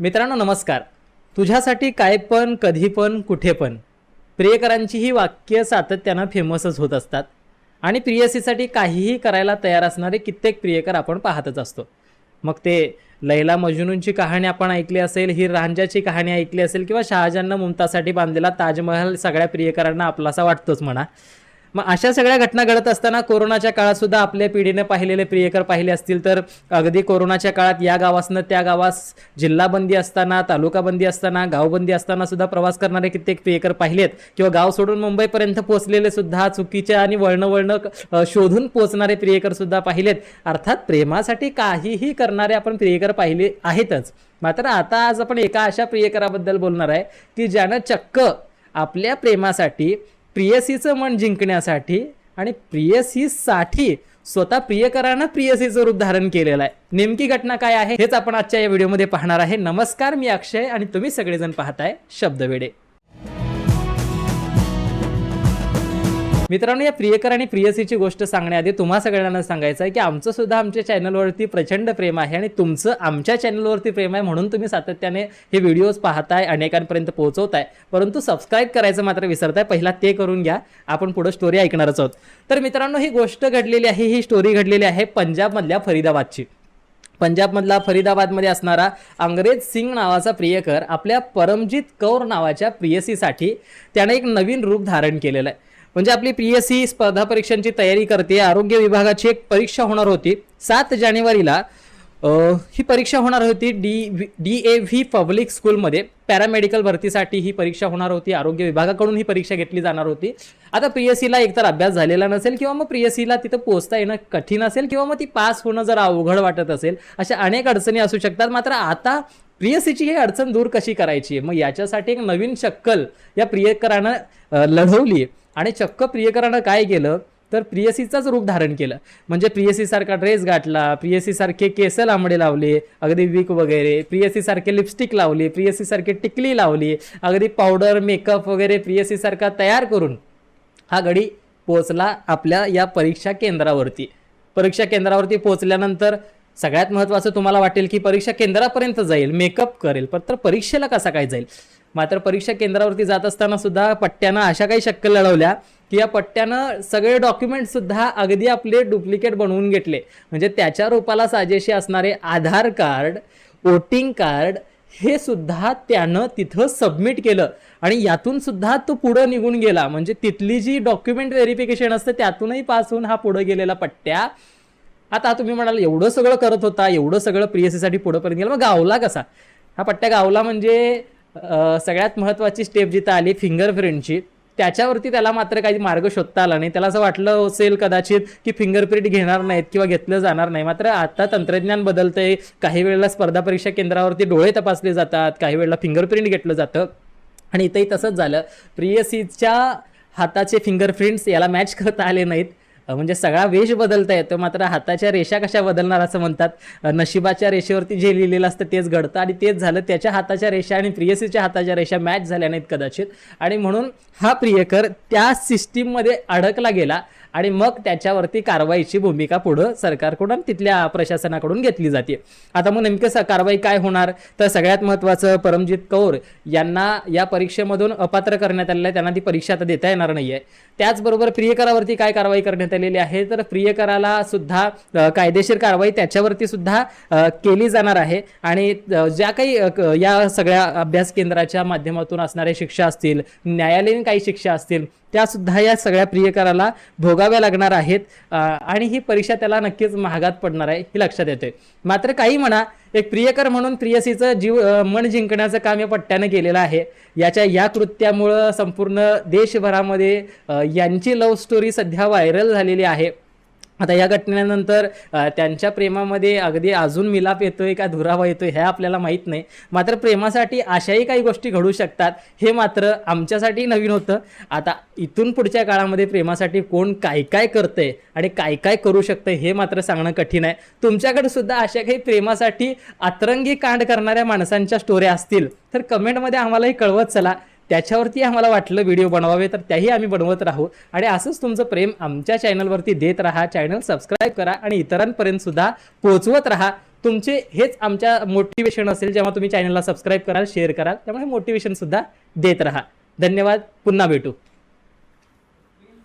मित्रांनो नमस्कार. तुझ्यासाठी काय पण कधी पण कुठे पण प्रियकरांची ही वाक्य सातत्यानं फेमसच होत असतात. आणि प्रियसीसाठी काहीही करायला तयार असणारे कित्येक प्रियकर आपण पाहतच असतो. मग ते लैला मजनूंची कहाणी आपण ऐकली असेल ही रांजाची कहाणी ऐकली असेल किंवा शहाजांना मुमताजसाठी बांधलेला ताजमहल सगळ्या प्रियकरांना आपलासा वाटतोच म्हणा मग अशा सगळ्या घटना घडत असताना कोरोनाच्या काळात सुद्धा आपल्या पिढीने पाहिलेले प्रियकर पाहिले असतील तर अगदी कोरोनाच्या काळात या गावासनं त्या गावास जिल्हाबंदी असताना तालुकाबंदी असताना गावबंदी असताना सुद्धा प्रवास करणारे कित्येक प्रियकर पाहिलेत. किंवा गाव सोडून मुंबईपर्यंत पोहोचलेले सुद्धा चुकीच्या आणि वळणं वळणं शोधून पोहोचणारे प्रियकर सुद्धा पाहिलेत. अर्थात प्रेमासाठी काहीही करणारे आपण प्रियकर पाहिले आहेतच. मात्र आता आज आपण एका अशा प्रियकराबद्दल बोलणार आहे की ज्यानं चक्क आपल्या प्रेमासाठी प्रियसीचं मन जिंकण्यासाठी आणि प्रियसीसाठी स्वतः प्रियकरानं प्रियसीचं रूप धारण केलेलं आहे. नेमकी घटना काय आहे हेच आपण आजच्या या व्हिडिओमध्ये पाहणार आहे. नमस्कार मी अक्षय आणि तुम्ही सगळेजण पाहताय शब्दवेडे. मित्रांनो या प्रियकर आणि प्रियसीची गोष्ट सांगण्याआधी तुम्हा सगळ्यांना सांगायचं आहे की आमचं सुद्धा आमच्या चॅनलवरती प्रचंड प्रेम आहे आणि तुमचं आमच्या चॅनलवरती प्रेम आहे म्हणून तुम्ही सातत्याने हे व्हिडिओज पाहताय अनेकांपर्यंत पोहोचवताय. परंतु सबस्क्राईब करायचं मात्र विसरताय पहिला ते करून घ्या. आपण पुढे स्टोरी ऐकणारच आहोत. तर मित्रांनो ही गोष्ट घडलेली आहे ही स्टोरी घडलेली आहे पंजाबमधल्या फरीदाबादची. पंजाबमधला फरीदाबादमध्ये असणारा अंग्रेज सिंग नावाचा प्रियकर आपल्या परमजित कौर नावाच्या प्रियसीसाठी त्याने एक नवीन रूप धारण केलेलं आहे. म्हणजे आपली पी एस सी स्पर्धा परीक्षांची तयारी करते. आरोग्य विभागाची एक परीक्षा होणार होती. सात जानेवारीला ही परीक्षा होणार होती D D A V public स्कूलमध्ये. पॅरामेडिकल भरतीसाठी ही परीक्षा होणार होती. आरोग्य विभागाकडून ही परीक्षा घेतली जाणार होती. आता प्रियसीला एकतर अभ्यास झालेला नसेल किंवा मग प्रियसीला तिथं पोहोचता येणं कठीण असेल किंवा मग ती पास होणं जर अवघड वाटत असेल अशा अनेक अडचणी असू शकतात. मात्र आता प्रियसीची ही अडचण दूर कशी करायची? मग याच्यासाठी एक नवीन शक्कल या प्रियकरानं लढवली. आणि चक्क प्रियकरानं काय केलं? तर प्रियसीचाच रूप धारण केलं. म्हणजे प्रियसीसारखा ड्रेस गाठला प्रियसीसारखे केस लांबडे लावले अगदी विक वगैरे प्रियसीसारखे लिपस्टिक लावली प्रियसीसारखी टिकली लावली अगदी पावडर मेकअप वगैरे प्रियसीसारखा तयार करून हा गडी पोचला आपल्या या परीक्षा केंद्रावरती. परीक्षा केंद्रावरती पोचल्यानंतर सगळ्यात महत्त्वाचं तुम्हाला वाटेल की परीक्षा केंद्रापर्यंत जाईल मेकअप करेल पण तर परीक्षेला कसा काय जाईल? मात्र परीक्षा केंद्रावरती जात असताना सुद्धा पट्ट्यानं अशा काही शक्कल लढवल्या की या पट्ट्यानं सगळे डॉक्युमेंट सुद्धा अगदी आपले डुप्लिकेट बनवून घेतले. म्हणजे त्याच्या रूपाला साजेशी असणारे आधार कार्ड वोटिंग कार्ड हे सुद्धा त्यानं तिथं सबमिट केलं. आणि यातून सुद्धा तो पुढं निघून गेला. म्हणजे तिथली जी डॉक्युमेंट व्हेरिफिकेशन असतं त्यातूनही पास होऊन हा पुढं गेलेला पट्ट्या आता तुम्ही म्हणाल एवढं सगळं करत होता एवढं सगळं प्रियसीसाठी पुढंपर्यंत गेलं मग गावला कसा? हा पट्ट्या गावला म्हणजे सगळ्यात महत्त्वाची स्टेप जिथं आली फिंगरप्रिंटची त्याच्यावरती त्याला मात्र काही मार्ग शोधता आला नाही. त्याला असं वाटलं असेल कदाचित की फिंगरप्रिंट घेणार नाहीत किंवा घेतलं जाणार नाही. मात्र आता तंत्रज्ञान बदलतंय. काही वेळेला स्पर्धा परीक्षा केंद्रावरती डोळे तपासले जातात. काही वेळेला फिंगरप्रिंट घेतलं जातं. आणि इथंही तसंच झालं. प्रियसीच्या हाताचे फिंगरप्रिंट्स याला मॅच करता आले नाहीत. म्हणजे सगळा वेश बदलता येतो मात्र हाताच्या रेषा कशा बदलणार असं म्हणतात. नशिबाच्या रेषेवरती जे लिहिलेलं असतं तेच घडतं आणि तेच झालं त्याच्या हाताच्या रेषा आणि प्रियसीच्या हाताच्या रेषा मॅच झाल्या नाहीत कदाचित. आणि म्हणून हा प्रियकर त्या सिस्टीममध्ये अडकला गेला आणि मग त्याच्यावरती कारवाईची भूमिका पुढं सरकारकडून तिथल्या प्रशासनाकडून घेतली जाते. आता मग नेमकं स- कारवाई काय होणार? तर सगळ्यात महत्त्वाचं परमजित कौर यांना या परीक्षेमधून अपात्र करण्यात आलेलं आहे. त्यांना ती परीक्षा आता देता येणार नाही आहे त्याचबरोबर प्रियकरावरती काय कारवाई करण्यात आलेली आहे. तर प्रियकराला सुद्धा कायदेशीर कारवाई त्याच्यावरती सुद्धा केली जाणार आहे. आणि ज्या काही या सगळ्या अभ्यास केंद्राच्या माध्यमातून असणाऱ्या शिक्षा असतील न्यायालयीन काही शिक्षा असतील त्यासुद्धा या सगळ्या प्रियकराला भोगाव्या लागणार आहेत. आणि ही परीक्षा त्याला नक्कीच महागात पडणार आहे हे लक्षात येते मात्र काही म्हणा एक प्रियकर म्हणून प्रियसीचं जीव मन जिंकण्याचं काम या पट्ट्यानं केलेलं आहे. याच्या या कृत्यामुळं संपूर्ण देशभरामध्ये यांची लव्ह स्टोरी सध्या व्हायरल झालेली आहे. आता या घटनेनंतर त्यांच्या प्रेमामध्ये अगदी अजून मिलाप येतोय का धुरावा येतोय हे आपल्याला माहीत नाही. मात्र प्रेमासाठी अशाही काही गोष्टी घडू शकतात हे मात्र आमच्यासाठी नवीन होतं. आता इथून पुढच्या काळामध्ये प्रेमासाठी कोण काय काय करतंय आणि काय काय करू शकतं हे मात्र सांगणं कठीण आहे. तुमच्याकडे सुद्धा अशा काही प्रेमासाठी अतरंगी कांड करणाऱ्या माणसांच्या स्टोऱ्या असतील तर कमेंटमध्ये आम्हालाही कळवत चला. त्याच्यावरती आम्हाला वाटलं व्हिडिओ बनवावे तर त्याही आम्ही बनवत राहू. आणि असंच तुमचं प्रेम आमच्या चॅनलवरती देत राहा चॅनल सबस्क्राईब करा आणि इतरांपर्यंत सुद्धा पोहोचवत राहा. तुमचे हेच आमच्या मोटिवेशन असेल जेव्हा तुम्ही चॅनलला सबस्क्राईब कराल शेअर कराल त्यामुळे मोटिवेशन सुद्धा देत राहा. धन्यवाद. पुन्हा भेटू.